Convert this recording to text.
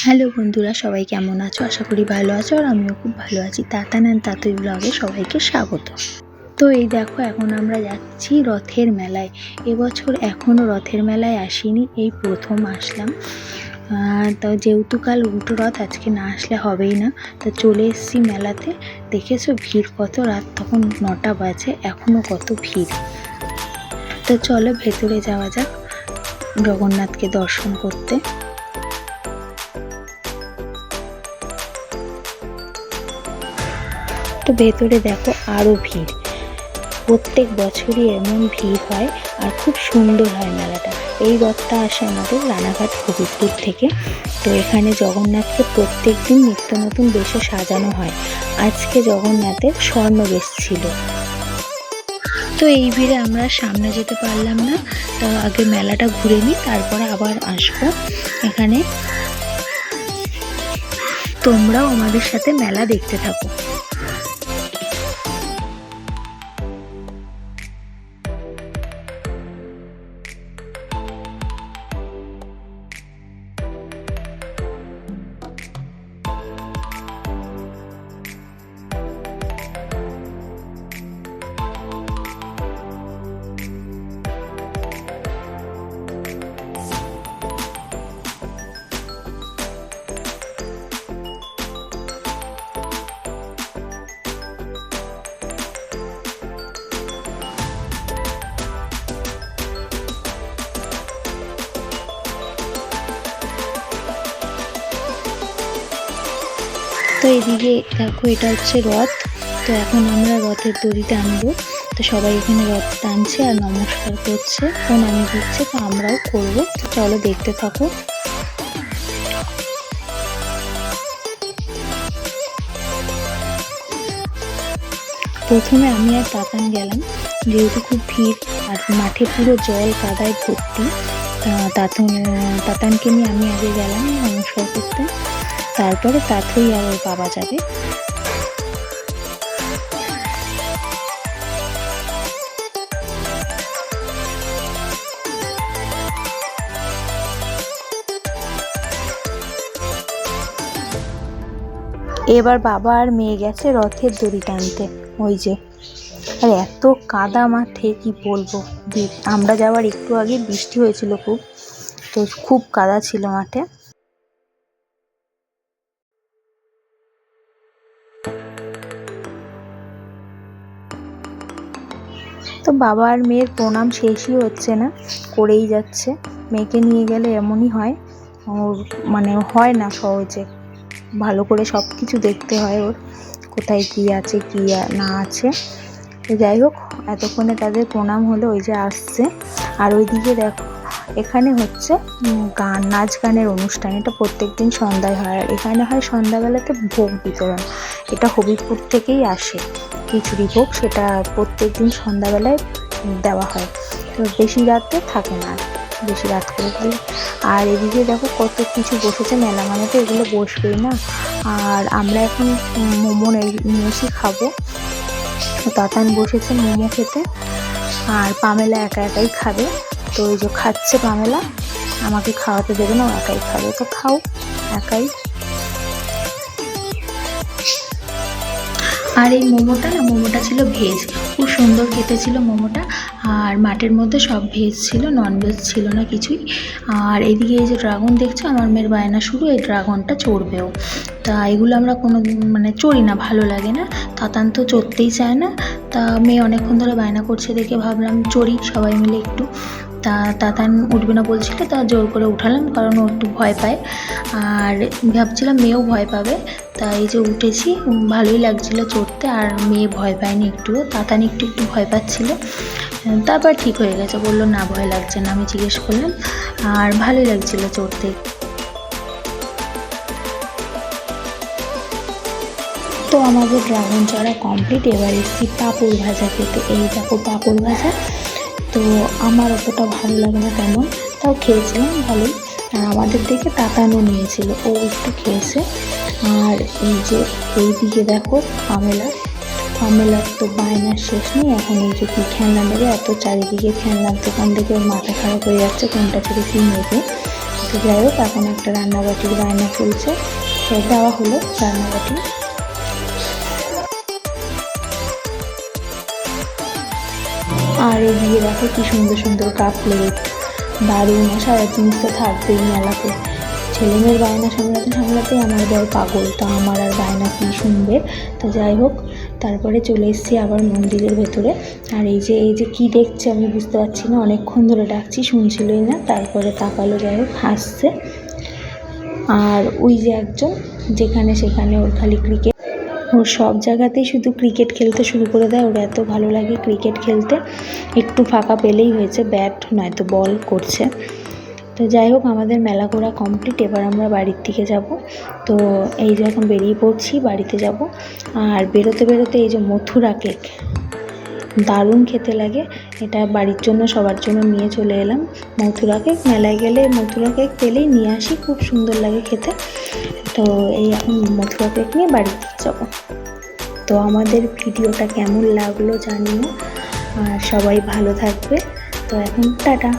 Hello বন্ধুরা, সবাই কেমন আছো? আশা করি ভালো আছো আর আমিও খুব ভালো আছি। তাতা নেন তাতুই ব্লগে সবাইকে স্বাগত। তো এই দেখো, এখন আমরা যাচ্ছি রথের মেলায়। এবছর এখনও রথের মেলায় আসিনি, এই প্রথম আসলাম। তো যেহেতু কাল উল্টো রথ, আজকে না আসলে হবেই না। তো চলে এসেছি মেলাতে। দেখেছ ভিড় কত রাত? তখন নটা বাজে এখনও কত ভিড়। তো চলো ভেতরে যাওয়া যাক, জগন্নাথকে দর্শন করতে। তো ভেতরে দেখো আরও ভিড়। প্রত্যেক বছরই এমন ভিড় হয় আর খুব সুন্দর হয় মেলাটা। এই রথটা আসে আমাদের রানাঘাট হবিবপুর থেকে। তো এখানে জগন্নাথকে প্রত্যেক দিন নিত্য নতুন বেশে সাজানো হয়। আজকে জগন্নাথের স্বর্ণ বেশ ছিল। তো এই ভিড়ে আমরা সামনে যেতে পারলাম না। তো আগে মেলাটা ঘুরে নিই, তারপরে আবার আসব এখানে। তোমরাও আমাদের সাথে মেলা দেখতে থাকো। তো এদিকে দেখো, এটা হচ্ছে রথ। তো এখন আমরা রথের দড়িতে আনব। তো সবাই এখানে রথ টানছে আর নমস্কার করছে প্রণামী দিচ্ছে, তো আমরাও করব। তো চলো দেখতে থাকো। প্রথমে আমি আর তাতান গেলাম। যেহেতু খুব ভিড় আর মাঠে পুরো জল কাদায় ভর্তি তাতন তাতানকে নিয়ে আমি আগে গেলাম নমস্কার করতে। তারপরে আর ওর বাবা যাবে। এবার বাবা আর মেয়ে গেছে রথের দড়ি টানতে। ওই যে, আর এত কাদা মাঠে, কি বলব? আমরা যাওয়ার একটু আগে বৃষ্টি হয়েছিল খুব, তো খুব কাদা ছিল মাঠে। তো বাবা আর মেয়ের প্রণাম শেষই হচ্ছে না, করেই যাচ্ছে। মেয়েকে নিয়ে গেলে এমনই হয়, ওর মানে হয় না সহজে। ভালো করে সব কিছু দেখতে হয় ওর, কোথায় কী আছে, কী না আছে। যাই হোক, এতক্ষণে তাদের প্রণাম হলে, ওই যে আসছে। আর ওইদিকে দেখো এখানে হচ্ছে গান, নাচ গানের অনুষ্ঠান। এটা প্রত্যেক দিন সন্ধ্যায় হয়। আর এখানে হয় সন্ধ্যাবেলাতে ভোগ বিতরণ। এটা হবিবপুর থেকেই আসে। খিচুড়ি ভোগ সেটা প্রত্যেক দিন সন্ধ্যাবেলায় দেওয়া হয়। তো বেশি রাতে থাকে না বেশি রাত করে ফেলে আর এদিকে দেখো কত কিছু বসেছে মেলা। মানে তো এগুলো বসবেই না। আর আমরা এখন মোমো নিয়েছি খাব। তাতান বসেছে মোমো খেতে। আর পামেলা একা একাই খাবে। তো ওই যে খাচ্ছে পামেলা আমাকে খাওয়াতে দেবে না একাই খাবে। তো খাও, একাই। আর এই মোমোটা না, মোমোটা ছিল ভেজ। খুব সুন্দর খেতে ছিল মোমোটা। আর মাঠের মধ্যে সব ভেজ ছিল নন ভেজ ছিল না কিছুই। আর এদিকে এই যে ড্রাগন দেখছ, আমার মেয়ের বায়না শুরু, এই ড্রাগনটা চড়বেও তা এগুলো আমরা কোনো মানে চড়ি না, ভালো লাগে না। তাতান তো চড়তেই চায় না। তা মেয়ে অনেকক্ষণ ধরে বায়না করছে দেখে ভাবলাম চড়ি, সবাই মিলে একটু। তা তাতান উঠবে না বলছিল, তা জোর করে উঠালাম কারণ ও একটু ভয় পায়। আর ভাবছিলাম মেয়েও ভয় পাবে, তা এই যে উঠেছি ভালোই লাগছিল চড়তে, আর মেয়ে ভয় পায়নি একটুও, তাতান একটু একটু ভয় পাচ্ছিল। তারপর ঠিক হয়ে গেছে, বলল, না, ভয় লাগছে না, আমি জিজ্ঞেস করলাম, আর ভালোই লাগছিল চড়তে? তো আমাদের ড্রাগন চড়া কমপ্লিট এবার এসেছি পাঁপড় ভাজা খেতে। এই দেখো পাঁপড় ভাজা। তো আমার অতটা ভালো লাগে না তেমন। তাও খেয়েছিলাম, ভালোই। আমাদের দেখে তাতানো নিয়েছিল, ও একটু খেয়েছে। আর এই যে এই দিকে দেখো, আমেলা। পামেলার তো বায়নার শেষ নেই, এখন এই যে কি খেলনা নেবে, এত চারিদিকে খেলনার দোকান ওর মাথা খারাপ হয়ে যাচ্ছে, কোনটা থেকে কি নেবে। তো যাই হোক, এখন একটা রান্নাবাটির বায়না চলছে। দেওয়া হলো রান্নাবাটি। আর এদিকে দেখো কি সুন্দর সুন্দর কাপ প্লেট দারুণ সারা জিনিস তো থাকবেই মেলাতে ছেলে মেয়ের বায়না সামলাতে সামলাতে আমার বর পাগল, তো আমার আর বায়না কি শুনবে তো যাই হোক, তারপরে চলে এসেছি আবার মন্দিরের ভেতরে। আর এই যে এই যে কি দেখছে আমি বুঝতে পারছি না, অনেকক্ষণ ধরে ডাকছি, শুনছিলই না, তারপরে তাকালো যাই হোক, হাসছে। আর ওই যে একজন, যেখানে সেখানে ওর খালি ক্রিকেট ওর সব জায়গাতেই শুধু ক্রিকেট খেলতে শুরু করে দেয়। ওর এত ভালো লাগে ক্রিকেট খেলতে। একটু ফাঁকা পেলেই হয়েছে ব্যাট নয়তো বল করছে। তো যাই হোক, আমাদের মেলা ঘোরা কমপ্লিট এবার আমরা বাড়ির দিকে যাব। তো এই যে এখন বেরিয়ে পড়ছি, বাড়িতে যাব। আর বেরোতে বেরোতে এই যে মথুরা কেক দারুণ খেতে লাগে। এটা বাড়ির জন্য, সবার জন্য নিয়ে চলে এলাম। মথুরা কেক মেলায় গেলে মথুরা কেক পেলেই নিয়ে আসি, খুব সুন্দর লাগে খেতে। তো এই এখন মথুরা কেক নিয়ে বাড়িতে যাব। তো আমাদের ভিডিওটা কেমন লাগল জানিও। আর সবাই ভালো থাকবে। তো এখন টাটা।